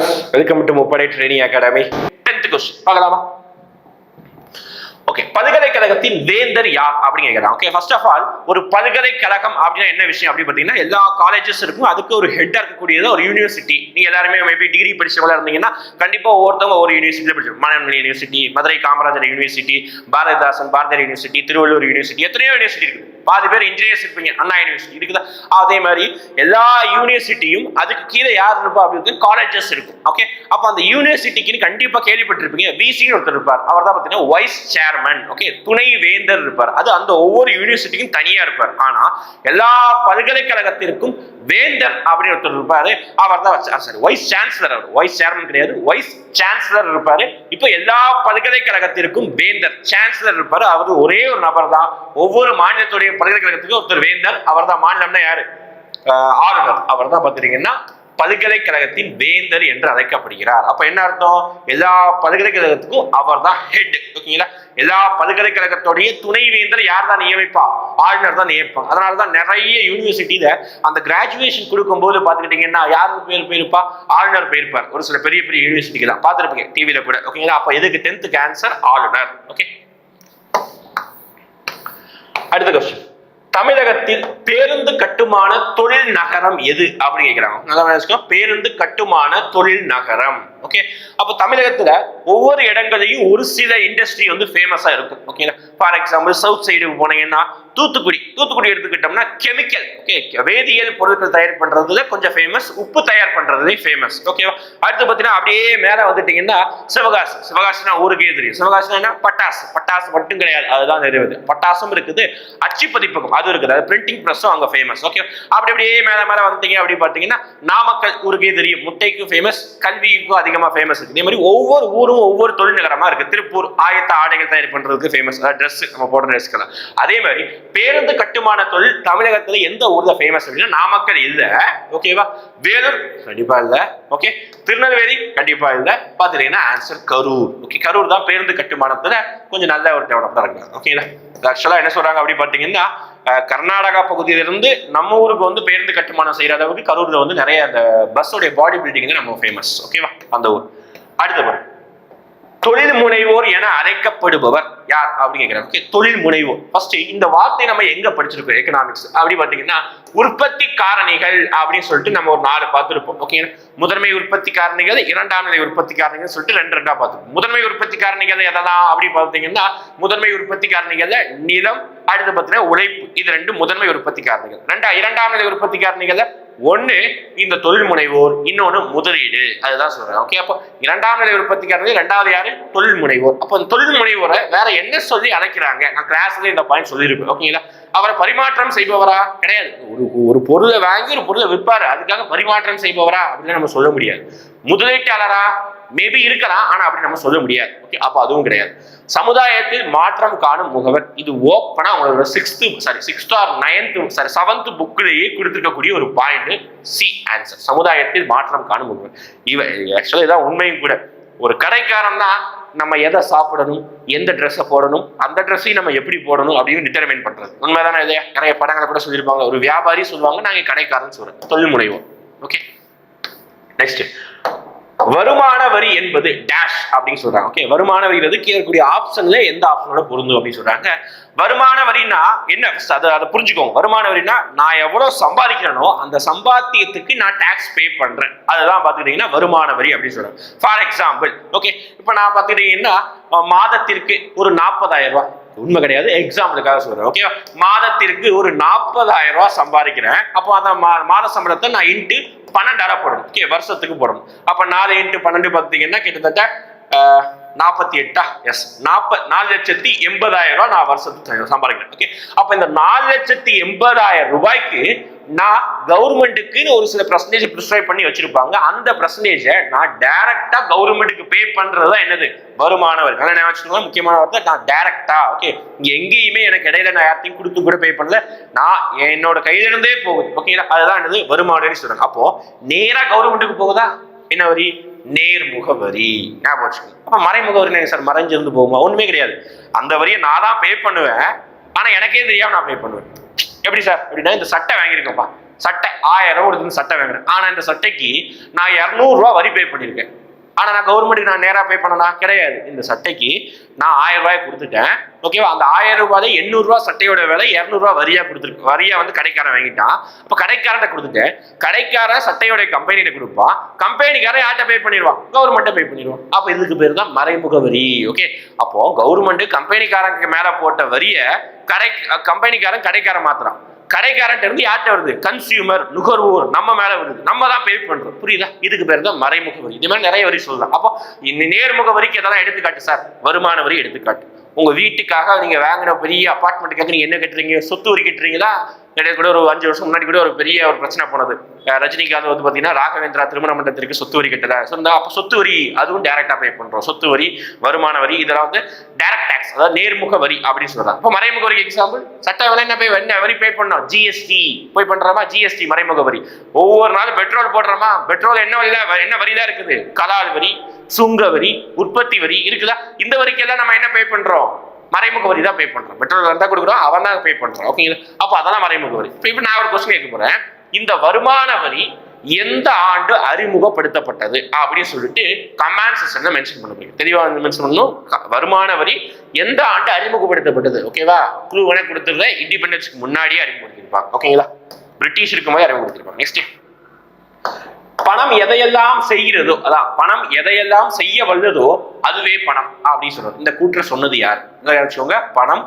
Friends welcome to முப்படை training academy tenth question பார்க்கலாமா? Okay பல்கலைக்கழகத்தின் வேந்தர் யார் அப்படின்னு கேட்கறாங்க ஓகே ஃபர்ஸ்ட் ஆஃப் ஆல் ஒரு பல்கலைக்கழகம் அப்படின்னா என்ன விஷயம் அப்படின்னு பார்த்தீங்கன்னா எல்லா காலேஜஸ் இருக்கும். அதுக்கு ஒரு ஹெட்டாக இருக்கக்கூடியது ஒரு யூனிவர்சிட்டி நீங்க எல்லாருமே மேபி டிகிரி படிச்சவங்களா இருந்தீங்கன்னா கண்டிப்பாக ஒவ்வொருத்தவங்க ஒரு யூனிவர்சிட்டியில் படிச்சிருக்கும் மனநிலை university Madurai Kamarajar university Bharathidasan Bharathiyar university Thiruvallur university எத்தனையோ யூனிவர்சிட்டி இருக்கு. பாதி பேர் இன்ஜினியர்ஸ் இருப்பீங்க அண்ணா யூனிவர்சிட்டி இருக்குதா? அதே மாதிரி எல்லா யூனிவர்சிட்டியும் அதுக்கு கீழே யார் இருப்பா அப்படின்னு காலேஜஸ் இருக்கும். ஓகே அப்ப அந்த யூனிவர்சிட்டிக்குன்னு கண்டிப்பா கேள்விப்பட்டிருப்பீங்க விசின்னு ஒருத்தர் இருப்பார். அவர் தான் பார்த்தீங்கன்னா வைஸ் சேர்மன் ஓகே துணை வேந்தர் இருப்பார். அது அந்த ஒவ்வொரு யூனிவர்சிட்டிக்கும் தனியா இருப்பார். ஆனா எல்லா பல்கலைக்கழகத்திற்கும் வேந்தர் அப்படின்னு ஒருத்தர் இருப்பாரு. அவர் தான் சாரி வைஸ் சான்சலர் அவர். வைஸ் சேர்மன் கிடையாது. வைஸ் சான்சலர் இருப்பாரு. இப்போ எல்லா பல்கலைக்கழகத்திற்கும் வேந்தர் சான்சலர் இருப்பாரு. அவர் ஒரே ஒரு நபர் தான். ஒவ்வொரு மாநிலத்துடைய பல்கலைக்கழகத்துக்கும் ஒருத்தர் வேந்தர். அவர் தான் மாநிலம்னா யாரு? ஆளுநர். அவர் தான் பார்த்துட்டீங்கன்னா பல்கலைக்கழகத்தின் வேந்தர் என்று அழைக்கப்படுகிறார். அப்ப என்ன அர்த்தம்? எல்லா பல்கலைக்கழகத்துக்கும் அவர் தான் ஹெட் ஓகேங்களா? எல்லா பல்கலைக்கழகத்துடைய துணை வேந்தர் யார் தான் நியமிப்பா? ஆளுநர் தான் நியமிப்பாங்க. அதனால தான் நிறைய யூனிவர்சிட்டியில அந்த கிராஜுவேஷன் கொடுக்கும்போது பார்த்துக்கிட்டீங்கன்னா யார் பேர் போயிருப்பா? ஆளுநர் போயிருப்பார். ஒரு சில பெரிய பெரிய யூனிவர்சிட்டிக்கு தான். பார்த்துருப்பீங்க டிவியில கூட. ஓகேங்களா? அப்ப எதுக்கு டென்த்துக்கு ஆன்சர் ஆளுநர். ஓகே? அடுத்த கொஸ்டின் தமிழகத்தில் பேருந்து கட்டுமான தொழில் நகரம் எது? அப்படின்னு கேட்கிறாங்க நல்லா பேருந்து கட்டுமான தொழில் நகரம். ஓகே அப்போ தமிழகத்துல ஒவ்வொரு இடங்களையும் ஒரு சில இண்டஸ்ட்ரி வந்து ஃபேமஸா இருக்கும் ஓகேங்களா ஃபார் எக்ஸாம்பிள் சவுத் சைடு போனீங்கன்னா தூத்துக்குடி. தூத்துக்குடி எடுத்துக்கிட்டோம்னா கெமிக்கல் ஓகே வேதியியல் பொருட்கள் தயார் பண்றதுல கொஞ்சம் ஃபேமஸ் உப்பு தயார் பண்றதுலயும் ஃபேமஸ் ஓகேவா அடுத்து பார்த்தீங்கன்னா அப்படியே மேலே வந்துட்டீங்கன்னா சிவகாசி. சிவகாசினா ஊருக்கே தெரியும். சிவகாசினா என்ன? பட்டாசு. பட்டாசு மட்டும் கிடையாது. அதுதான் நிறைவது பட்டாசும் இருக்குது. அச்சு பதிப்பகம் அது இருக்குது. அது பிரிண்டிங் ப்ரெஸ்ஸும் அங்கே ஃபேமஸ் ஓகே அப்படி அப்படியே மேலே மேலே வந்துட்டீங்க அப்படி பார்த்தீங்கன்னா நாமக்கல் ஊருக்கே தெரியும். முட்டைக்கும் ஃபேமஸ் கல்விக்கும் அதிகமாக ஃபேமஸ் இருக்குது இதே மாதிரி ஒவ்வொரு ஊரும் ஒவ்வொரு தொழில் நகரமா இருக்கு. திருப்பூர் ஆயத்த ஆடைகள் தயார் பண்றதுக்கு ஃபேமஸ் ட்ரெஸ் நம்ம போடுற ட்ரெஸ்க்கெல்லாம் அதே மாதிரி பேருந்து கட்டுமான தொழில் தமிழகத்துல எந்த ஊர்ல ஃபேமஸ் அப்படின்னா நாமக்கல் இல்ல. ஓகேவா வேலூர் கண்டிப்பா இல்ல. ஓகே திருநெல்வேலி கண்டிப்பா இல்ல. பார்த்துட்டீங்கன்னா ஆன்சர் கரூர். ஓகே கரூர் தான் பேருந்து கட்டுமானத்தில் கொஞ்சம் நல்ல ஒரு டெவலப்டா இருக்காங்க ஓகேங்களா ஆக்சுவலா என்ன சொல்றாங்க அப்படி பாத்தீங்கன்னா கர்நாடகா பகுதியிலிருந்து நம்ம ஊருக்கு வந்து பேருந்து கட்டுமானம் செய்கிற அளவுக்கு கரூரில் வந்து நிறைய அந்த பஸ்ஸோடைய பாடி பில்டிங் நம்ம ஃபேமஸ் ஓகேவா அந்த ஊர். அடுத்த பாருங்க தொழில் முனைவோர் என அழைக்கப்படுபவர் யார் அப்படிங்கிற ஓகே தொழில் முனைவோர் ஃபர்ஸ்ட் இந்த வார்த்தை நம்ம எங்க படிச்சிருக்கோம்? எக்கனாமிக்ஸ் அப்படி பாத்தீங்கன்னா உற்பத்தி காரணிகள் அப்படின்னு சொல்லிட்டு நம்ம ஒரு நாலு பார்த்துருப்போம். ஓகே முதன்மை உற்பத்தி காரணிகள் இரண்டாம் நிலை உற்பத்தி காரணிகள் சொல்லிட்டு ரெண்டு ரெண்டா பார்த்துருப்போம். முதன்மை உற்பத்தி காரணிகள் எதெல்லாம் அப்படி பார்த்தீங்கன்னா முதன்மை உற்பத்தி காரணிகள்ல நிலம் அடுத்து பார்த்தீங்கன்னா உழைப்பு. இது ரெண்டு முதன்மை உற்பத்தி காரணிகள் ரெண்டா இரண்டாம் நிலை உற்பத்தி காரணிகள்ல ஒன்று இந்த தொழில் முனைவோர் இன்னொன்று முதலீடு. அதுதான் சொல்றேன். ஓகே அப்போ இரண்டாம் நிலை உற்பத்திக்காரங்க ரெண்டாவது யாரு? தொழில் முனைவோர். அப்போ அந்த தொழில் முனைவோரை வேற என்ன சொல்லி அழைக்கிறாங்க? நான் கிளாஸ்ல இந்த பாயிண்ட் சொல்லியிருப்பேன். ஓகேங்களா அவரை பரிமாற்றம் செய்பவரா? கிடையாது. ஒரு ஒரு பொருளை வாங்கி ஒரு பொருளை விற்பாரு. அதுக்காக பரிமாற்றம் செய்பவரா? அப்படின்னு நம்ம சொல்ல முடியாது. முதலீட்டாளரா? மேபி இருக்கலாம் ஆனா அப்படி நம்ம சொல்ல முடியாது. ஓகே அப்போ அதுவும் கிடையாது. சமுதாயத்தில் மாற்றம் காணும் முகவர் இது ஓப்பனா உங்களோட sixth sorry sixth or ninth sorry seventh புக்கிலேயே கொடுத்துருக்கக்கூடிய ஒரு பாயிண்ட் சி ஆன்சர் சமுதாயத்தில் மாற்றம் காணும் முகவர். இவ ஆக்சுவலாக இதான் உண்மையும் கூட. ஒரு கடைக்காரன் தான் நம்ம எதை சாப்பிடணும் எந்த ட்ரெஸ்ஸை போடணும் அந்த ட்ரெஸ்ஸையும் நம்ம எப்படி போடணும் அப்படின்னு டிட்டர்மைன் பண்றது. உண்மைதானே இல்லையா? நிறைய படங்களை கூட சொல்லியிருப்பாங்க. ஒரு வியாபாரி சொல்லுவாங்க நாங்கள் கடைக்காரன் சொல்கிறோம் தொழில் முனைவோம் ஓகே நெக்ஸ்ட் வருமான வரி என்பது டேஷ் அப்படின்னு சொல்றாங்க. ஓகே வருமான வரிங்கிறது கீழே இருக்கக்கூடிய ஆப்ஷன்ல எந்த ஆப்ஷனோட பொருந்தும் அப்படின்னு சொல்றாங்க. வருமான வரினா என்ன? அதை அதை புரிஞ்சுக்கோங்க. வருமான வரினா நான் எவ்வளவு சம்பாதிக்கிறேனோ அந்த சம்பாத்தியத்துக்கு நான் டாக்ஸ் பே பண்றேன். அதுதான் பார்த்துக்கிட்டீங்கன்னா வருமான வரி அப்படின்னு சொல்றேன் ஃபார் எக்ஸாம்பிள் ஓகே இப்போ நான் பார்த்துக்கிட்டீங்கன்னா மாதத்திற்கு ஒரு நாற்பதாயிரம் ரூபாய். உண்மை கிடையாது. எக்ஸாம்பிளுக்காக சொல்றேன் ஓகேவா மாதத்திற்கு ஒரு நாற்பதாயிரம் ரூபாய் சம்பாதிக்கிறேன். அப்போ அந்த மா- மாத சம்பளத்தை நான் இன்ட்டு பன்னெண்டாயிரம் போடணும் ஓகே வருஷத்துக்கு போடணும் அப்ப நாலு இன்ட்டு பன்னெண்டு பார்த்தீங்கன்னா கிட்டத்தட்ட நாற்பத்தி எட்டா? எஸ் நாற்ப நாலு லட்சத்தி எண்பதாயிரம் ரூபாய் நான் வருஷத்துக்கு சம்பாதிக்கிறேன். ஓகே அப்ப இந்த நாலு லட்சத்தி எண்பதாயிரம் ரூபாய்க்கு நான் கவர்மெண்ட்டுக்குன்னு ஒரு சில பர்சன்டேஜ் ப்ரிஸ்கிரைப் பண்ணி வச்சிருப்பாங்க. அந்த பர்சன்டேஜை நான் டைரக்டா கவர்மெண்ட்டுக்கு பே பண்றது தான் என்னது? வருமான வரி நல்லா ஞாபகம் முக்கியமான வார்த்தை நான் டைரக்டா ஓகே இங்கே எங்கேயுமே எனக்கு இடையில நான் யார்த்தையும் கொடுத்து கூட பே பண்ணல. நான் என்னோட கையில இருந்தே போகுது ஓகேங்களா அதுதான் என்னது? வருமான வரி சொல்றாங்க. அப்போ நேரா கவர்மெண்ட்டுக்கு போகுதா? என்ன வரி? நேர்முக வரி. ஞாபகம் வச்சுக்கோங்க. மறைமுக வரி சார்? மறைஞ்சிருந்து போகுமா? ஒன்றுமே கிடையாது. அந்த வரியை நான் தான் பே பண்ணுவேன். ஆனால் எனக்கே தெரியாமல் நான் பே பண்ணுவேன். எப்படி சார்? அப்படின்னா இந்த சட்டை வாங்கியிருக்கேன்ப்பா. சட்டை ஆயிரம் கொடுத்து சட்டை வாங்குறேன் ஆனா இந்த சட்டைக்கு நான் இரநூறுவா வரி பே பண்ணியிருக்கேன். ஆனால் நான் கவர்மெண்ட்டுக்கு நான் நேராக பே பண்ணனா? கிடையாது. இந்த சட்டைக்கு நான் ஆயிரம் ரூபாய் கொடுத்துட்டேன். ஓகேவா அந்த ஆயிரம் ரூபாய் எண்ணூறுரூவா சட்டையோட விலை இரநூறுவா வரியாக கொடுத்துருக்கு. வரியா வந்து கடைக்காரன் வாங்கிட்டான் அப்போ கடைக்காரன் கொடுத்துட்டேன். கடைக்காரன் சட்டையோட கம்பெனியில கொடுப்பான் கம்பெனிக்காரன் யார்கிட்ட பே பண்ணிடுவான்? கவர்மெண்ட்டை பே பண்ணிடுவான். அப்போ இதுக்கு பேர் தான் மறைமுக வரி. ஓகே அப்போ கவர்மெண்ட் கம்பெனிக்காரங்க மேலே போட்ட வரியை கடை கம்பெனிக்காரன் கடைக்காரன் மாத்துறான். கடைக்காரன்ட்ட இருந்து யார்கிட்ட வருது? கன்சியூமர் நுகர்வோர் நம்ம மேல வருது. நம்ம தான் பே பண்றோம். புரியுதா? இதுக்கு பேர் தான் மறைமுக வரி. இது மாதிரி நிறைய வரி சொல்லலாம். அப்போ இந்த நேர்முக வரிக்கு எதெல்லாம் எடுத்துக்காட்டு சார் வருமான வரி எடுத்துக்காட்டு. உங்க வீட்டுக்காக நீங்க வாங்கின பெரிய அபார்ட்மெண்ட்டுக்காக நீங்க என்ன கட்டுறீங்க? சொத்து வரி கட்டுறீங்களா? இடையே கூட ஒரு அஞ்சு வருஷம் முன்னாடி கூட ஒரு பெரிய ஒரு பிரச்சனை போனது. ரஜினிகாந்த் வந்து பார்த்தீங்கன்னா ராகவேந்திரா திருமண மண்டலத்திற்கு சொத்து வரி கட்டல. ஸோ இந்த அப்போ சொத்து வரி அதுவும் டேரெக்டாக பே பண்றோம். சொத்து வரி வருமான வரி இதெல்லாம் வந்து டேரக்ட் டேக்ஸ் அதாவது நேர்முக வரி அப்படின்னு சொல்றாங்க. இப்போ மறைமுக வரி எக்ஸாம்பிள் சட்ட விலை என்ன போய் என்ன வரி பே பண்ணோம்? ஜிஎஸ்டி போய் பண்றோமா? ஜிஎஸ்டி மறைமுக வரி. ஒவ்வொரு நாளும் பெட்ரோல் போடுறோமா? பெட்ரோல் என்ன வரியில என்ன வரியில இருக்குது? கலால் வரி சுங்க வரி உற்பத்தி வரி இருக்குதா? இந்த வரிக்கெல்லாம் நம்ம என்ன பே பண்றோம்? மறைமுக வரி தான் பே பண்ணுறோம் பெட்ரோல் வந்தா கொடுக்குறோம் அவன் தான் பே பண்ணுறான் ஓகேங்களா அப்போ அதெல்லாம் மறைமுக வரி. இப்போ இப்போ நான் ஒரு கொஸ்டின் கேட்க போகிறேன் இந்த வருமான வரி எந்த ஆண்டு அறிமுகப்படுத்தப்பட்டது அப்படின்னு சொல்லிட்டு கமாண்ட் செஷன்ல மென்ஷன் பண்ண முடியும். தெளிவா வந்து மென்ஷன் பண்ணணும். வருமான வரி எந்த ஆண்டு அறிமுகப்படுத்தப்பட்டது? ஓகேவா குழு வேணா கொடுத்துருந்தேன் இண்டிபெண்டன்ஸ்க்கு முன்னாடியே அறிமுகப்படுத்திருப்பாங்க. ஓகேங்களா பிரிட்டிஷ் இருக்கும்போது அறிமுகப்படுத்திருப்பாங்க. நெக்ஸ்ட் பணம் எதையெல்லாம் செய்கிறதோ அதான் பணம் எதையெல்லாம் செய்ய வல்லதோ அதுவே பணம் அப்படின்னு சொல்றது இந்த கூற்ற சொன்னது யார்? இதை வச்சுக்கோங்க பணம்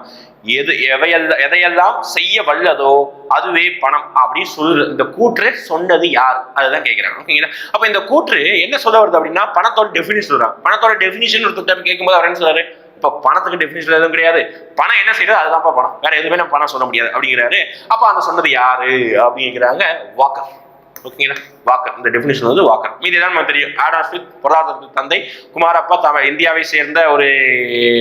எது எவையெல்லாம் எதையெல்லாம் செய்ய வல்லதோ அதுவே பணம் அப்படின்னு சொல்றது இந்த கூற்று சொன்னது யார்? அதுதான் கேட்கிறாங்க ஓகேங்களா அப்ப இந்த கூற்று என்ன சொல்ல வருது அப்படின்னா பணத்தோட டெஃபினிஷன் சொல்றாங்க. பணத்தோட டெஃபினிஷன் ஒருத்தர் கேட்கும்போது அவர் என்ன சொல்றாரு? இப்ப பணத்துக்கு டெஃபினிஷன் எதுவும் கிடையாது. பணம் என்ன செய்யறது அதுதான்ப்பா பணம். வேற எதுவுமே நம்ம பணம் சொல்ல முடியாது அப்படிங்கிறாரு. அப்ப அந்த சொன்னது யாரு? அப்படிங்கிறாங்க வாக்கர். ஓகேங்களா வாக்கர். இந்த டெஃபினிஷன் வந்து வாக்கர். மீதி தான் நமக்கு தெரியும். ஆடாம் ஸ்மித் பொருளாதாரத்துக்கு தந்தை. குமாரப்பா தம இந்தியாவை சேர்ந்த ஒரு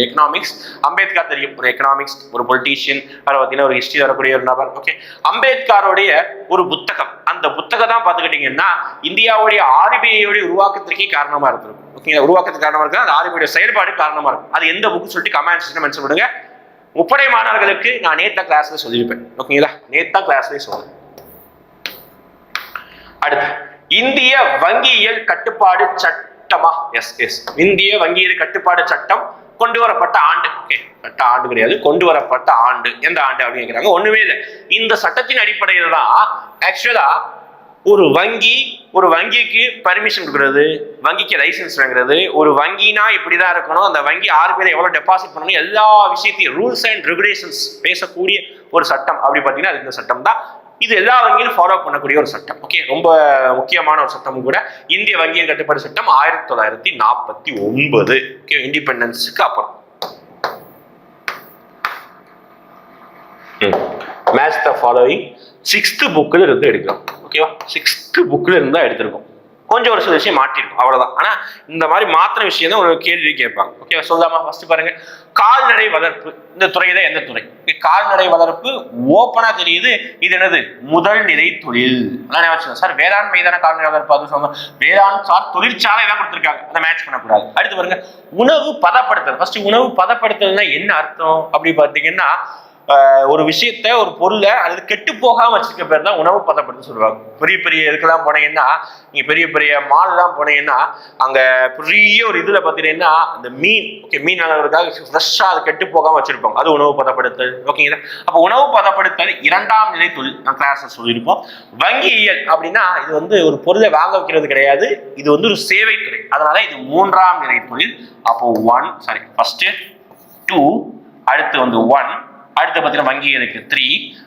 எக்கனாமிக்ஸ் அம்பேத்கர் தெரியும். ஒரு எக்கனாமிக்ஸ் ஒரு பொலிட்டீஷியன் அதை பார்த்தீங்கன்னா ஒரு ஹிஸ்டரி வரக்கூடிய ஒரு நபர். ஓகே அம்பேத்கருடைய ஒரு புத்தகம். அந்த புத்தகம் தான் பார்த்துக்கிட்டிங்கன்னா இந்தியாவுடைய ஆர்பிஐயோடைய உருவாக்கத்திற்கே காரணமா இருந்திருக்கும். ஓகேங்களா உருவாக்கத்துக்கு காரணமா இருக்குது அந்த ஆர்பிஐயோட செயல்பாடு காரணமா இருக்கும். அது எந்த புக்கு சொல்லிட்டு கமெண்ட்ஸ் மென்ஷன் பண்ணுங்க. முப்படை மாணவர்களுக்கு நான் நேத்தா கிளாஸ்ல சொல்லியிருப்பேன். ஓகேங்களா நேத்தா கிளாஸ்லேயே சொல்லுவேன் அடுத்து இந்திய வங்கியியல் கட்டுப்பாடு சட்டமா? எஸ் எஸ் இந்திய வங்கியியல் கட்டுப்பாடு சட்டம் கொண்டு வரப்பட்ட ஆண்டு ஓகே ஆண்டு கிடையாது கொண்டு வரப்பட்ட ஆண்டு. எந்த ஆண்டு அப்படின்னு கேட்குறாங்க ஒண்ணுமே இல்லை. இந்த சட்டத்தின் அடிப்படையில் தான் ஆக்சுவலா ஒரு வங்கி ஒரு வங்கிக்கு பர்மிஷன் கொடுக்குறது வங்கிக்கு லைசன்ஸ் வாங்குறது ஒரு வங்கினா இப்படிதான் இருக்கணும் அந்த வங்கி ஆர்பிஐ எவ்வளவு டெபாசிட் பண்ணணும் எல்லா விஷயத்தையும் ரூல்ஸ் அண்ட் ரெகுலேஷன்ஸ் பேசக்கூடிய ஒரு சட்டம். அப்படி பார்த்தீங்கன்னா அது இந்த சட்டம் தான். இது எல்லா வங்கியிலும் ஃபாலோ பண்ணக்கூடிய ஒரு சட்டம். ஓகே ரொம்ப முக்கியமான ஒரு சட்டமும் கூட. இந்திய வங்கியின் கட்டுப்பாடு சட்டம் ஆயிரத்தி தொள்ளாயிரத்தி நாற்பத்தி ஒன்பது. ஓகே இண்டிபெண்டன்ஸுக்கு அப்புறம். மேட்ச் த ஃபாலோயிங் சிக்ஸ்த் புக்கில் இருந்து எடுக்கிறோம். ஓகேவா சிக்ஸ்த் புக்கில் இருந்து தான் எடுத்திருக்கோம். கொஞ்சம் ஒரு சில விஷயம் மாட்டிருக்கும் அவ்வளவுதான். ஆனா இந்த மாதிரி மாத்திர விஷயம் தான் ஒரு கேள்வி கேட்பாங்க. ஓகே சொல்லாமா ஃபர்ஸ்ட் பாருங்க. கால்நடை வளர்ப்பு. இந்த துறை தான் எந்த துறை? கால்நடை வளர்ப்பு ஓப்பனா தெரியுது. இது என்னது? முதல் நிலை தொழில். அதான் சார் வேளாண் மீதான கால்நடை வளர்ப்பு அது சொன்னா வேளாண் சார் தொழிற்சாலை தான் கொடுத்துருக்காங்க. அதை மேட்ச் பண்ணக்கூடாது. அடுத்து பாருங்க. உணவு பதப்படுத்தல். ஃபர்ஸ்ட் உணவு பதப்படுத்தல்னா என்ன அர்த்தம்? அப்படி பார்த்தீங்கன்னா ஒரு விஷயத்த ஒரு பொருளை அது கெட்டு போகாம வச்சிருக்க பேர் தான் உணவு பதப்படுத்த சொல்லுவாங்க. பெரிய பெரிய இதுக்கெல்லாம் போனீங்கன்னா நீங்க பெரிய பெரிய மால்லாம் போனீங்கன்னா அங்க பெரிய ஒரு இதுல பாத்தீங்கன்னா அந்த மீன் ஓகே மீன் அளவுக்காக ஃப்ரெஷ்ஷா அது கெட்டு போகாம வச்சிருப்பாங்க. அது உணவு பதப்படுத்தல் ஓகேங்களா அப்ப உணவு பதப்படுத்தல் இரண்டாம் நிலை தொழில் நான் கிளாஸ்ல சொல்லியிருப்போம். வங்கியியல் அப்படின்னா இது வந்து ஒரு பொருளை வாங்க வைக்கிறது கிடையாது. இது வந்து ஒரு சேவை துறை. அதனால இது மூன்றாம் நிலை தொழில். அப்போ ஒன் சாரி ஃபர்ஸ்ட் டூ அடுத்து வந்து ஒன் அடுத்து பார்த்தீங்கன்னா வங்கி இருக்கு த்ரீ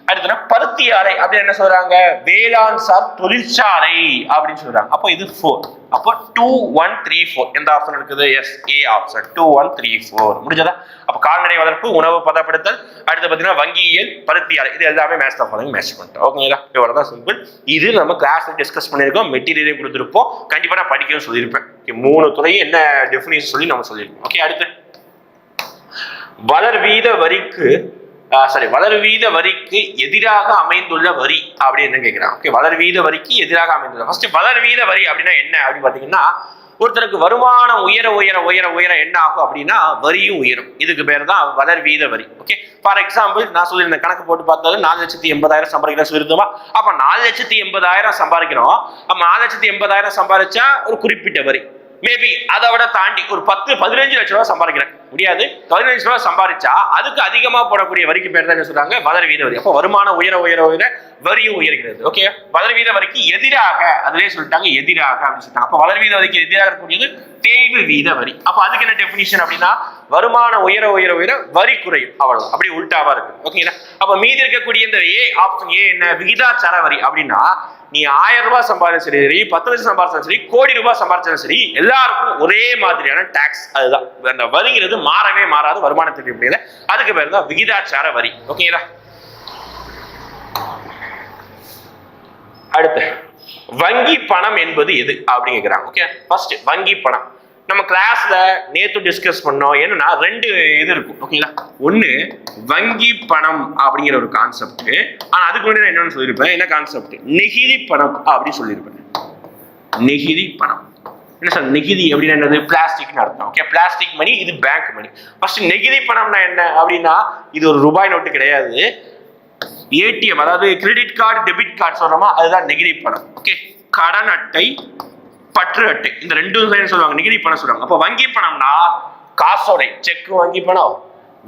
அடுத்து பருத்தி ஆலை அப்படின்னு என்ன சொல்றாங்க? வேளாண் சார் தொழிற்சாலை அப்படின்னு சொல்றாங்க. அப்போ இது ஃபோர் அப்போ டூ ஒன் த்ரீ ஃபோர் எந்த ஆப்ஷன் இருக்குது? Yes A option two one three four முடிஞ்சதா? அப்போ கால்நடை வளர்ப்பு உணவு பதப்படுத்தல் அடுத்து பார்த்தீங்கன்னா வங்கியியல் பருத்தி ஆலை இது எல்லாமே மேட்ச் தான் ஃபாலோயிங் மேட்ச் பண்ணிட்டோம். ஓகேங்களா இவ்வளோ தான் சிம்பிள் இது நம்ம கிளாஸ்ல டிஸ்கஸ் பண்ணியிருக்கோம். மெட்டீரியலே கொடுத்துருப்போம். கண்டிப்பாக நான் படிக்கவும் சொல்லியிருப்பேன். ஓகே மூணு துறையும் என்ன டெஃபினேஷன் சொல்லி நம்ம சொல்லியிருப்போம் ஓகே அடுத்து. வளர்வீத வரிக்கு சாரி வளர்வீத வரிக்கு எதிராக அமைந்துள்ள வரி அப்படின்னு கேட்கிறாங்க ஓகே வளர்வீத வரிக்கு எதிராக அமைந்துள்ள. ஃபர்ஸ்ட் வளர்வீத வரி அப்படின்னா என்ன அப்படின்னு பார்த்தீங்கன்னா ஒருத்தருக்கு வருமானம் உயர உயர உயர உயர என்ன ஆகும் அப்படின்னா வரியும் உயரும். இதுக்கு பேர் தான் வளர் வீத வரி. ஓகே ஃபார் எக்ஸாம்பிள் நான் சொல்லியிருந்த கணக்கு போட்டு பார்த்தது நாலு லட்சத்தி எண்பதாயிரம் சம்பாதிக்கிற சொல்லிருந்தோமா? அப்ப நாலு லட்சத்தி எண்பதாயிரம் சம்பாதிக்கிறோம். அப்ப நாலு லட்சத்தி எண்பதாயிரம் சம்பாதிச்சா ஒரு குறிப்பிட்ட வரி. மேபி அதை விட தாண்டி ஒரு பத்து பதினஞ்சு லட்ச ரூபாய் சம்பாதிக்கிறேன். முடியாது. பதினஞ்சு ரூபாய் சம்பாதிச்சா அதுக்கு அதிகமா போடக்கூடிய வரிக்கு பேர் தான் என்ன சொல்றாங்க? வளர் வீத வரி. அப்போ வருமானம் உயர உயர உயர வரியும் உயர்கிறது. ஓகே வதர் வீத வரிக்கு எதிராக அதிலே சொல்லிட்டாங்க எதிராக அப்படின்னு சொல்லிட்டாங்க. அப்போ வளர் வீத வரிக்கு எதிராக இருக்கக்கூடியது தேய்வு வீத வரி. அப்போ அதுக்கு என்ன டெபினிஷன் அப்படின்னா வருமானம் உயர உயர உயர வரி குறையும். அவ்வளவு அப்படி உல்டாவா இருக்கு. ஓகேங்களா அப்ப மீதி இருக்கக்கூடிய இந்த ஏ ஆப்ஷன் ஏ என்ன? விகிதாச்சார வரி. அப்படின்னா நீ ஆயிரம் ரூபாய் சம்பாதிச்சாலும் சரி பத்து லட்சம் சம்பாதிச்சாலும் சரி கோடி ரூபாய் சம்பாதிச்சாலும் சரி எல்லாருக்கும் ஒரே மாதிரியான டாக்ஸ் அதுதான். அந்த வரிங்கிறது மாறவே மாறாது வருமானத்திற்கு முடியல அதுக்கு பேர் தான் விகிதாச்சார வரி. ஓகேங்களா அடுத்து வங்கி பணம் என்பது எது அப்படின்னு ஓகே ஃபர்ஸ்ட் வங்கி பணம். நம்ம கிளாஸ்ல நேத்து டிஸ்கஸ் பண்ணோம். என்னன்னா ரெண்டு இது இருக்கும். ஓகேங்களா ஒண்ணு வங்கி பணம் அப்படிங்கிற ஒரு கான்செப்ட் ஆனா அதுக்கு முன்னாடி நான் என்னன்னு சொல்லியிருப்பேன். என்ன கான்செப்ட் நெகிழி பணம் அப்படின்னு சொல்லியிருப்பேன். நெகிழி பணம். என்ன சார் நெகிதி அப்படின்னு என்னது பிளாஸ்டிக்னு அர்த்தம். ஓகே பிளாஸ்டிக் மணி இது பேங்க் மணி ஃபர்ஸ்ட் நெகிழி பணம்னா என்ன அப்படின்னா இது ஒரு ரூபாய் நோட்டு கிடையாது. ஏடிஎம் அதாவது கிரெடிட் கார்டு டெபிட் கார்டு சொல்றோமா அதுதான் நெகிழி பணம். ஓகே கடன் அட்டை பற்று அட்டை. இந்த ரெண்டும் சொல்லுவாங்க நெகிதி பணம் சொல்லுவாங்க. அப்போ வங்கி பணம்னா காசோடை செக் வங்கி பணம்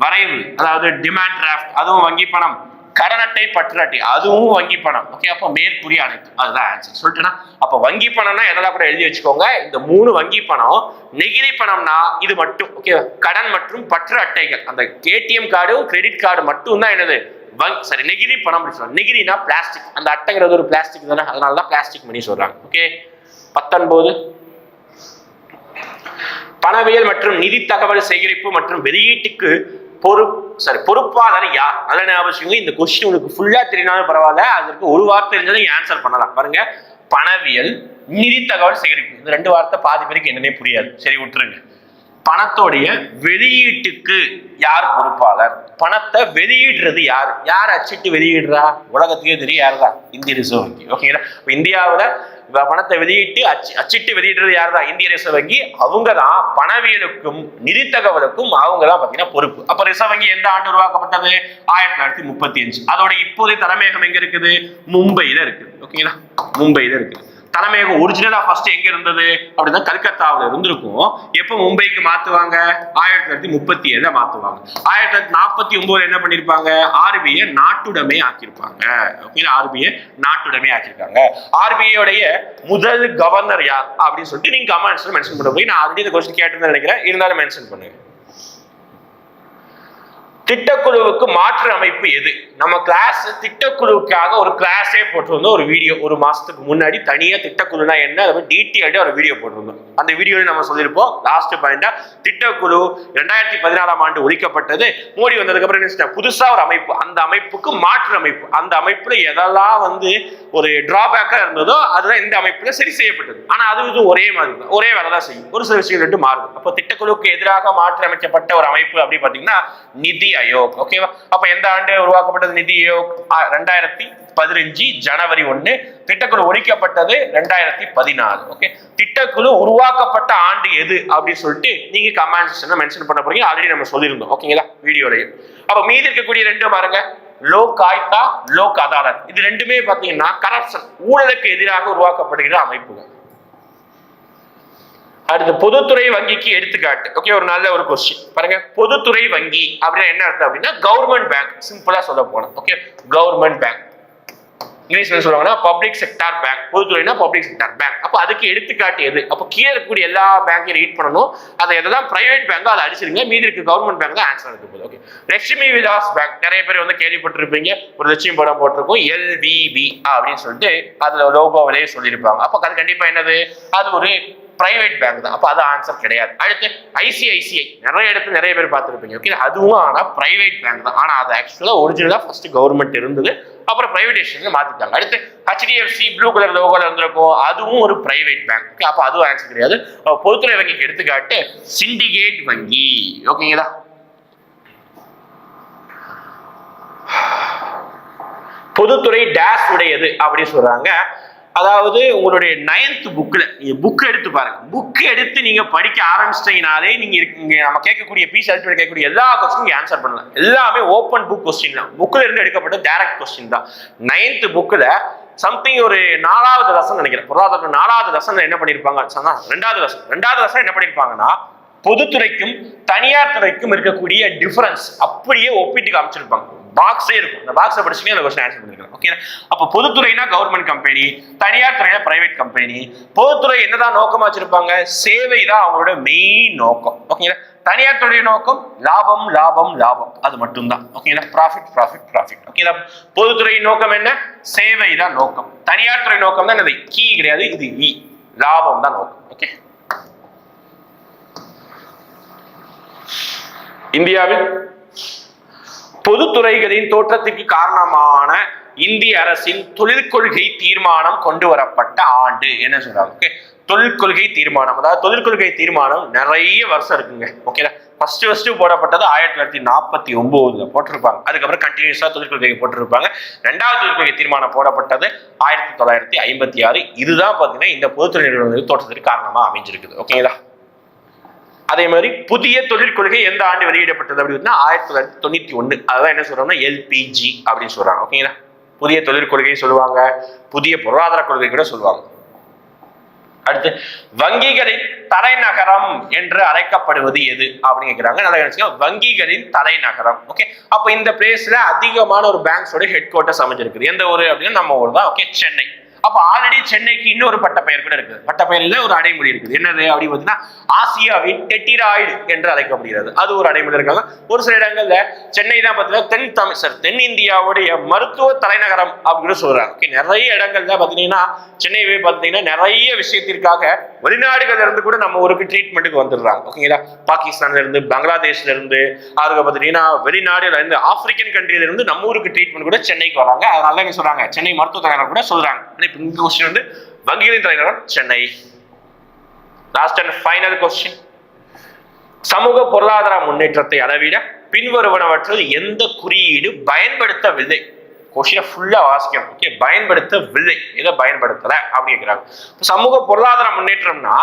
வரைவு அதாவது டிமாண்ட் டிராஃப்ட் அதுவும் வங்கி பணம். கடன் அட்டை பற்று அட்டை அதுவும் வங்கி பணம். ஓகே அப்போ மேற்கூறிய அனைத்து. அதுதான் ஆன்சர் சொல்லிட்டுனா? அப்போ வங்கி பணம்னா எதெல்லாம் கூட எழுதி வச்சுக்கோங்க. இந்த மூணு வங்கி பணம் நெகிழி பணம்னா இது மட்டும். ஓகே கடன் மற்றும் பற்று அட்டைகள். அந்த ஏடிஎம் கார்டும் கிரெடிட் கார்டு மட்டும் தான் என்னது? வங் சரி நெகிழி பணம் அப்படி சொல்றாங்க. நெகிழினா பிளாஸ்டிக் அந்த அட்டைங்கிறது ஒரு பிளாஸ்டிக் தானே? அதனால தான் பிளாஸ்டிக் மணி சொல்றாங்க. ஓகே பத்தொன்பது. பணவியல் மற்றும் நிதி தகவல் சேகரிப்பு மற்றும் வெளியீட்டுக்கு பொறு சரி பொறுப்பாளர் யார்? நல்ல ஞாபகம் இந்த கொஸ்டின் உங்களுக்கு ஃபுல்லா தெரியினாலும் பரவாயில்ல. அதற்கு ஒரு வார்த்தை தெரிஞ்சாலும் ஆன்சர் பண்ணலாம். பாருங்க. பணவியல் நிதி தகவல் சேகரிப்பு. இந்த ரெண்டு வார்த்தை பாதி பேருக்கு என்னன்னே புரியாது. சரி விட்டுருங்க. பணத்தோடைய வெளியீட்டுக்கு யார் பொறுப்பாளர்? பணத்தை வெளியிடுறது யார்? யார் அச்சிட்டு வெளியிடுறா? உலகத்துக்கே தெரியும் யார் தான் இந்திய ரிசர்வ் வங்கி. ஓகேங்களா? இப்போ இந்தியாவில் பணத்தை வெளியிட்டு அச்சு அச்சிட்டு வெளியிடுறது யார் தான் இந்திய ரிசர்வ் வங்கி. அவங்க தான் பணவியலுக்கும் நிதி தகவலுக்கும் அவங்க தான் பார்த்தீங்கன்னா பொறுப்பு. அப்போ ரிசர்வ் வங்கி எந்த ஆண்டு உருவாக்கப்பட்டது? ஆயிரத்தி தொள்ளாயிரத்தி முப்பத்தி அஞ்சு. அதோட இப்போதைய தலைமையகம் எங்க இருக்குது? மும்பையில இருக்குது. ஓகேங்களா? மும்பையில இருக்குது. தலைமையகம் ஒரிஜினலா ஃபர்ஸ்ட் எங்க இருந்தது? அப்படின்னா கல்கத்தாவில் இருந்திருக்கும். எப்போ மும்பைக்கு மாத்துவாங்க? ஆயிரத்தி தொள்ளாயிரத்தி முப்பத்தி ஏழுல மாத்துவாங்க. ஆயிரத்தி தொள்ளாயிரத்தி நாற்பத்தி ஒன்பதுல என்ன பண்ணிருப்பாங்க? ஆர்பிஐ நாட்டுடைமை ஆக்கியிருப்பாங்க. ஓகேங்களா ஆர்பிஐ நாட்டுடைமை ஆக்கியிருக்காங்க. ஆர்பிஐடைய முதல் கவர்னர் யார்? அப்படின்னு சொல்லிட்டு நீங்க கமெண்ட்ஸ் மென்ஷன் பண்ண போய் நான் ஆல்ரெடி இந்த கொஸ்டின் கேட்டிருந்தேன் நினைக்கிறேன். இருந்தாலும் மென்ஷன் பண்ணுங்க. திட்டக்குழுவுக்கு மாற்று அமைப்பு எது? நம்ம கிளாஸ் திட்டக்குழுவுக்காக ஒரு கிளாஸே போட்டிருந்தோம் ஒரு வீடியோ ஒரு மாசத்துக்கு முன்னாடி தனியா திட்டக்குழுனா என்ன? அதை டீட்டெயில்டா ஒரு வீடியோ போட்டிருந்தோம். அந்த வீடியோவில் நம்ம சொல்லியிருப்போம் லாஸ்ட் பாயிண்டா திட்டக்குழு ரெண்டாயிரத்தி பதினாலாம் ஆண்டு ஒழிக்கப்பட்டது. மோடி வந்ததுக்கு அப்புறம் என்ன செஞ்சாங்க? புதுசா ஒரு அமைப்பு. அந்த அமைப்புக்கு மாற்று அமைப்பு. அந்த அமைப்புல எதெல்லாம் வந்து ஒரு டிராபேக்கா இருந்ததோ அதுதான் இந்த அமைப்புல சரி செய்யப்பட்டது. ஆனா அது இது ஒரே மாதிரி தான். ஒரே வேலை தான் செய்யும். ஒரு சில விஷயங்கள் ரெண்டு மாறுது. அப்போ திட்டக்குழுவுக்கு எதிராக மாற்றி அமைக்கப்பட்ட ஒரு அமைப்பு அப்படி பாத்தீங்கன்னா நிதி ஆயோக் ஓகேவா அப்ப எந்த ஆண்டு உருவாக்கப்பட்டது? நிதி ஆயோக் ரெண்டாயிரத்தி பதினஞ்சு ஜனவரி ஒண்ணு. திட்டக்குழு ஒழிக்கப்பட்டது ரெண்டாயிரத்தி பதினாலு. ஓகே திட்டக்குழு உருவாக்கப்பட்ட ஆண்டு எது அப்படின்னு சொல்லிட்டு நீங்க கமெண்ட் செக்ஷன்ல மென்ஷன் பண்ண போறீங்க. ஆல்ரெடி நம்ம சொல்லியிருந்தோம். ஓகேங்களா வீடியோலையும் அப்ப மீதி இருக்கக்கூடிய ரெண்டு பாருங்க. லோக் ஆயுக்தா லோக் அதாலத். இது ரெண்டுமே பாத்தீங்கன்னா கரப்ஷன் ஊழலுக்கு எதிராக உருவாக்கப்படுகிற அமைப்புகள். அடுத்து பொதுத்துறை வங்கிக்கு எடுத்துக்காட்டு. ஓகே ஒரு நல்ல ஒரு கொஸ்டின் பாருங்க பொதுத்துறை வங்கி அப்படின்னா என்ன அர்த்தம் அப்படின்னா கவர்மெண்ட் பேங்க் சிம்பிளா சொல்ல போனோம். ஓகே கவர்மெண்ட் பேங்க் இங்கிலீஷ்ல சொல்லுவாங்கன்னா பப்ளிக் செக்டார் பேங்க் பொதுத்துறைனா பப்ளிக் செக்டார் பேங்க் அப்போ அதுக்கு எடுத்துக்காட்டு எது? அப்போ கீழே இருக்கக்கூடிய எல்லா பேங்கையும் ரீட் பண்ணணும். அதை எதெல்லாம் பிரைவேட் பேங்கோ அதை அடிச்சிருங்க. மீதி இருக்க கவர்மெண்ட் பேங்க் தான் ஆன்சர் இருக்கு ஓகே லட்சுமி விலாஸ் பேங்க் நிறைய பேர் வந்து கேள்விப்பட்டிருப்பீங்க. ஒரு லட்சுமி படம் போட்டிருக்கும். எல்விபி அப்படின்னு சொல்லிட்டு அதுல லோகோவிலேயே சொல்லியிருப்பாங்க. அப்போ அது கண்டிப்பா என்னது? அது ஒரு பிரைவேட் பேங்க் தான். அப்போ அது ஆன்சர் கிடையாது. அடுத்து ஐசிஐசிஐ நிறைய இடத்துல நிறைய பேர் பார்த்துருப்பீங்க. ஓகே அதுவும் ஆனால் பிரைவேட் பேங்க் தான். ஆனால் அது ஆக்சுவலாக ஒரிஜினலாக ஃபர்ஸ்ட் கவர்மெண்ட் இருந்தது. அப்புறம் பிரைவேடேஷன் மாற்றிட்டாங்க அடுத்து ஹெச்டிஎஃப்சி ப்ளூ கலர் லோகோல இருந்திருக்கும். அதுவும் ஒரு பிரைவேட் பேங்க் ஓகே அப்போ அதுவும் ஆன்சர் கிடையாது. பொதுத்துறை வங்கிக்கு எடுத்துக்காட்டு சிண்டிகேட் வங்கி. ஓகேங்களா பொதுத்துறை டேஷ் உடையது அப்படின்னு சொல்றாங்க. அதாவது உங்களுடைய நைன்த் புக்கில் நீங்கள் புக் எடுத்து பாருங்க. புக் எடுத்து நீங்கள் படிக்க ஆரம்பிச்சிட்டீங்கனாலே நீங்கள் இருக்கீங்க. நம்ம கேட்கக்கூடிய பீஸ் அல்டிமேட் கேட்கக்கூடிய எல்லா கொஸ்டினும் ஆன்சர் பண்ணலாம். எல்லாமே ஓப்பன் புக் கொஸ்டின் தான். புக்கில் இருந்து எடுக்கப்பட்ட டேரக்ட் கொஸ்டின் தான். நைன்த் புக்கில் சம்திங் ஒரு நாலாவது லெசன் நினைக்கிறேன். பொருளாதார நாலாவது லெசன்ல என்ன பண்ணியிருப்பாங்க சொன்னா ரெண்டாவது லெசன் ரெண்டாவது லெசன் என்ன பண்ணியிருப்பாங்கன்னா பொதுத்துறைக்கும் தனியார் துறைக்கும் இருக்கக்கூடிய டிஃபரன்ஸ் அப்படியே ஒப்பிட்டு காமிச்சிருப்பாங்க. பாக்ஸே இருக்கும். அந்த பாக்ஸை படிச்சுமே அந்த கொஸ்டின் ஆன்சர் பண்ணிருக்கலாம் ஓகே அப்போ பொதுத்துறைனா கவர்மெண்ட் கம்பெனி தனியார் துறைனா பிரைவேட் கம்பெனி பொதுத்துறை என்னதான் நோக்கமா வச்சிருப்பாங்க? சேவை தான் அவங்களோட மெயின் நோக்கம். ஓகேங்களா தனியார் துறைய நோக்கம் லாபம் லாபம் லாபம். அது மட்டும்தான். ஓகேங்களா ப்ராஃபிட் ப்ராஃபிட் ப்ராஃபிட் ஓகேங்களா பொதுத்துறையின் நோக்கம் என்ன? சேவை தான் நோக்கம். தனியார் துறை நோக்கம் தான் என்னது? கீ கிடையாது இது இ லாபம் தான் நோக்கம். ஓகே இந்தியாவில் பொதுத்துறைகளின் தோற்றத்துக்கு காரணமான இந்திய அரசின் தொழிற்கொள்கை தீர்மானம் கொண்டு வரப்பட்ட ஆண்டு. என்ன சொல்றாங்க? ஓகே தொழிற்கொள்கை தீர்மானம். அதாவது தொழிற்கொள்கை தீர்மானம் நிறைய வருஷம் இருக்குங்க. ஓகேங்களா ஃபர்ஸ்ட் ஃபர்ஸ்ட் போடப்பட்டது ஆயிரத்தி தொள்ளாயிரத்தி நாற்பத்தி ஒன்பதுல போட்டிருப்பாங்க. அதுக்கப்புறம் கண்டினியூஸா தொழிற்கொள்கை போட்டிருப்பாங்க. ரெண்டாவது தொழிற்கொள்கை தீர்மானம் போடப்பட்டது ஆயிரத்தி தொள்ளாயிரத்தி ஐம்பத்தி ஆறு. இதுதான் பாத்தீங்கன்னா இந்த பொதுத்துறை நிறுவனங்கள் தோற்றத்திற்கு காரணமா அமைஞ்சிருக்குது. ஓகேங்களா அதே மாதிரி புதிய தொழில் கொள்கை எந்த ஆண்டு வெளியிடப்பட்டது அப்படின்னா ஆயிரத்தி தொள்ளாயிரத்தி தொண்ணூத்தி ஒன்று அதான் என்ன சொல்றோம்னா எல்பிஜி அப்படின்னு சொல்றாங்க. ஓகேங்களா புதிய தொழில் கொள்கையை சொல்லுவாங்க. புதிய பொருளாதார கொள்கை கூட சொல்லுவாங்க. அடுத்து வங்கிகளின் தலைநகரம் என்று அழைக்கப்படுவது எது அப்படின்னு கேட்கிறாங்க நல்லா கவனிச்சுக்கோங்க. வங்கிகளின் தலைநகரம். ஓகே அப்போ இந்த பிளேஸ்ல அதிகமான ஒரு பேங்க்ஸோட ஹெட் குவார்ட்டர்ஸ் அமைஞ்சிருக்குது. எந்த ஊர் அப்படின்னா நம்ம ஊர் தான். ஓகே சென்னை. அப்ப ஆல்ரெடி சென்னைக்கு இன்னொரு பட்டப்பெயர் கூட இருக்குது. பட்டப்பெயர்ல ஒரு அடைமொழி இருக்குது. என்னது அப்படின்னு பார்த்தீங்கன்னா ஆசியாவின் டெட்டிராய்டு என்று அழைக்கப்படுகிறது. அது ஒரு அடைமொழி இருக்காங்க ஒரு சில இடங்கள்ல சென்னை தான் பார்த்தீங்கன்னா தென் தமிழ் சார் தென்னிந்தியாவுடைய மருத்துவ தலைநகரம் அப்படின்னு சொல்றாங்க. ஓகே நிறைய இடங்கள்ல பார்த்தீங்கன்னா சென்னையவே பார்த்தீங்கன்னா நிறைய விஷயத்திற்காக வெளிநாடுகள் இருந்து கூட நம்ம ஊருக்கு ட்ரீட்மெண்ட்டுக்கு வந்துடுறாங்க. ஓகேங்களா பாகிஸ்தான்ல இருந்து பங்களாதேஷ்ல இருந்து அதுக்கு பார்த்தீங்கன்னா வெளிநாடுல இருந்து ஆப்பிரிக்கன் கண்ட்ரில இருந்து நம்ம ஊருக்கு ட்ரீட்மெண்ட் கூட சென்னைக்கு வராங்க. அதனால என்ன சொல்றாங்க. சென்னை மருத்துவ தலைநகரம் கூட சொல்றாங்க. இந்த கொஸ்டின் வந்து வங்கிகளின் தலைநகரம் Chennai. Last and final question சமூக பொருளாதார முன்னேற்றத்தை அளவிட பின்வருவனவற்றில் எந்த குறியீடு பயன்படுத்தவில்லை? கொஸ்டினை ஃபுல்லா வாசிக்கணும் ஓகே பயன்படுத்தவில்லை. எதை பயன்படுத்தல? அப்படிங்கிறாங்க சமூக பொருளாதார முன்னேற்றம்னா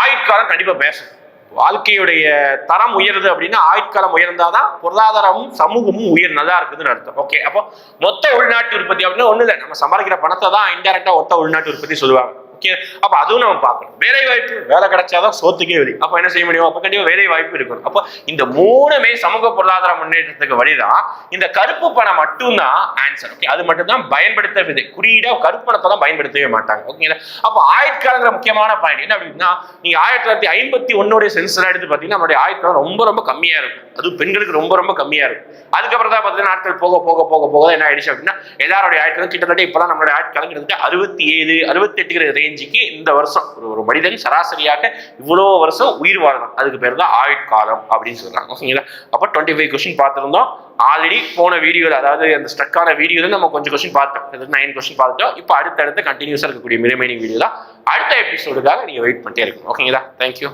ஆயுட்காலம் கண்டிப்பா பேசணும். வாழ்க்கையுடைய தரம் உயருது அப்படின்னா ஆயுட்காலம் உயர்ந்தாதான் பொருளாதாரமும் சமூகமும் உயர் நல்லா இருக்குதுன்னு அர்த்தம். ஓகே அப்போ மொத்த உள்நாட்டு உற்பத்தி அப்படின்னா ஒண்ணு இல்லை நம்ம சம்பாதிக்கிற பணத்தை தான் இன்டெரக்டா மொத்த உள்நாட்டு உற்பத்தி சொல்லுவாங்க. ஓகே. அப்ப அதுவும் நம்ம பார்க்கணும். வேலை வாய்ப்பு வேலை கிடைச்சாதான் சோத்துக்கே வெளி அப்ப என்ன செய்ய முடியும்? அப்ப கண்டிப்பா வேலை வாய்ப்பு இருக்கணும். அப்போ இந்த மூணுமே சமூக பொருளாதார முன்னேற்றத்துக்கு வழிதான். இந்த கருப்பு பணம் மட்டும்தான் ஆன்சர் ஓகே அது மட்டும்தான் பயன்படுத்தவில்லை குறியீடா கருப்பு பணத்தை தான் பயன்படுத்தவே மாட்டாங்க. ஓகேங்களா அப்ப ஆயுட்காலங்கிற முக்கியமான பாயிண்ட் என்ன அப்படின்னா நீங்க ஆயிரத்தி தொள்ளாயிரத்தி ஐம்பத்தி ஒன்னுடைய சென்சர் எடுத்து பாத்தீங்கன்னா நம்மளுடைய ஆயுட்காலம் ரொம்ப ரொம்ப கம்மியா இருக்கும். அது பெண்களுக்கு ரொம்ப ரொம்ப கம்மியா இருக்கும். அதுக்கப்புறம் தான் பார்த்தீங்கன்னா நாட்கள் போக போக போக போக என்ன ஆயிடுச்சு அப்படின்னா எல்லாருடைய ஆயுட்காலம் கிட்டத்தட்ட இப்பெல்லாம் நம்மளுடைய ஆயுட்காலம் கிட்டத்தட்ட அறுபத்தி ஏழு அறுபத்தி எட்டுங்கிற ரேஞ்சுக்கு இந்த வருஷம் ஒரு ஒரு மனிதன் சராசரியாக இவ்வளோ வருஷம் உயிர் வாழணும் அதுக்கு பேர் தான் ஆயுட்காலம் அப்படின்னு சொல்கிறாங்க ஓகேங்களா? அப்போ டுவெண்ட்டி ஃபைவ் கொஸ்டின் பார்த்துருந்தோம். ஆல்ரெடி போன வீடியோவில் அதாவது அந்த ஸ்ட்ரக்கான வீடியோவில் நம்ம கொஞ்சம் கொஸ்டின் பார்த்தோம். நைன் கொஸ்டின் பார்த்துட்டோம் இப்போ அடுத்தடுத்து கண்டினியூஸாக இருக்கக்கூடிய ரிமைனிங் வீடியோ தான் அடுத்த எபிசோடுக்காக நீங்கள் வெயிட் பண்ணிட்டே இருக்கணும் ஓகேங்களா? தேங்க்யூ